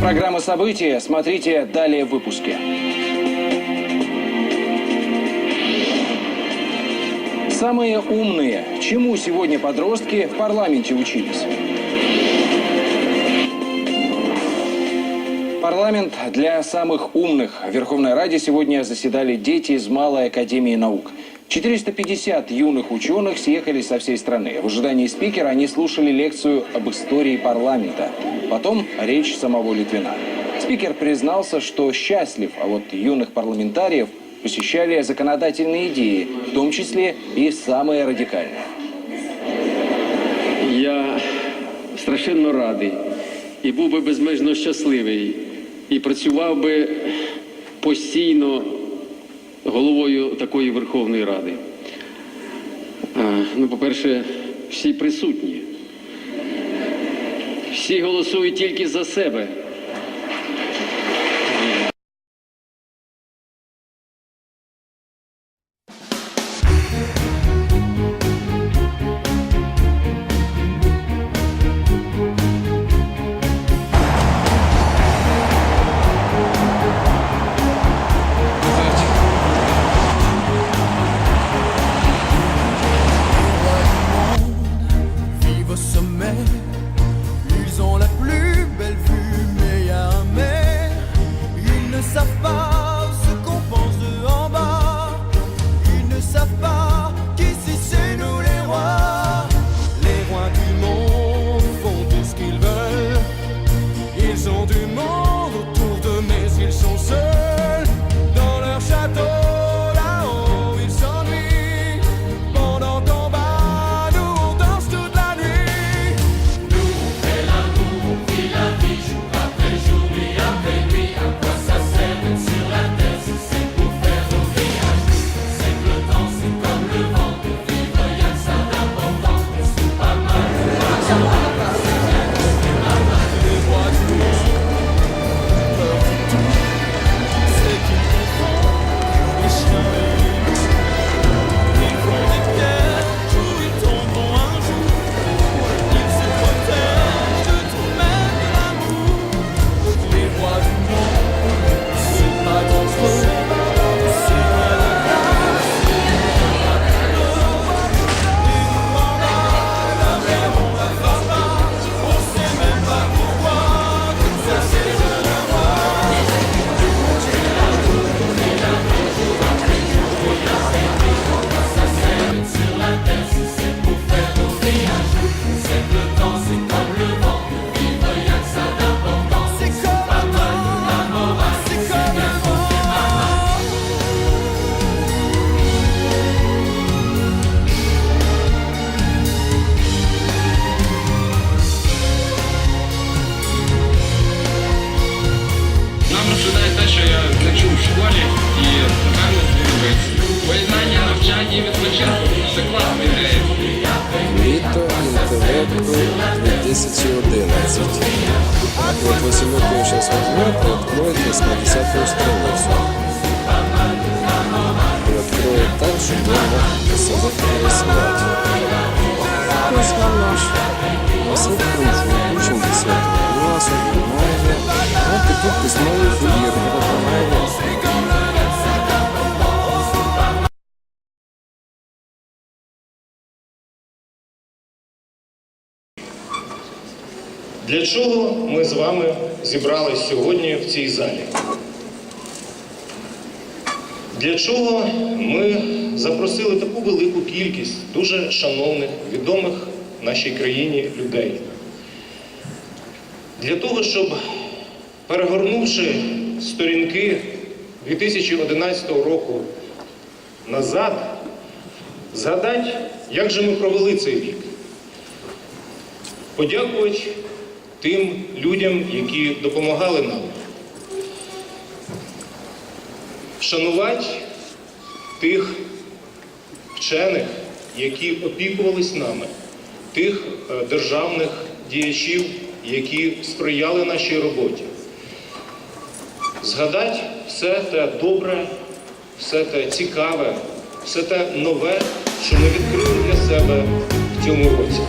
Программа события смотрите далее в выпуске. Самые умные. Чему сегодня подростки в парламенте учились? Парламент для самых умных. В Верховной Раде сегодня заседали дети из Малой Академии Наук. 450 юных ученых съехали со всей страны. В ожидании спикера они слушали лекцию об истории парламента. Потом речь самого Литвина. Спикер признался, что счастлив, а вот юных парламентариев посещали законодательные идеи, в том числе и самые радикальные. Я страшенно радий і був би безмежно щасливий, і працював би постійно головою такої Верховної Ради. Ну, по-перше, всі присутні. Всі голосують тільки за себе. Вот если вы его сейчас возьмете, откроете с на 10 страницу. И откроет так, чтобы он мог посадить пересылать. Посылка кружок, Для чого ми з вами зібрались сьогодні в цій залі? Для чого ми запросили таку велику кількість дуже шановних, відомих нашій країні людей? Для того, щоб, перегорнувши сторінки 2011 року назад, згадати, як же ми провели цей рік. Подякувати тим людям, які допомагали нам. Шанувати тих вчених, які опікувались нами, тих е, державних діячів, які сприяли нашій роботі. Згадати все те добре, все те цікаве, все те нове, що ми відкрили для себе в цьому році.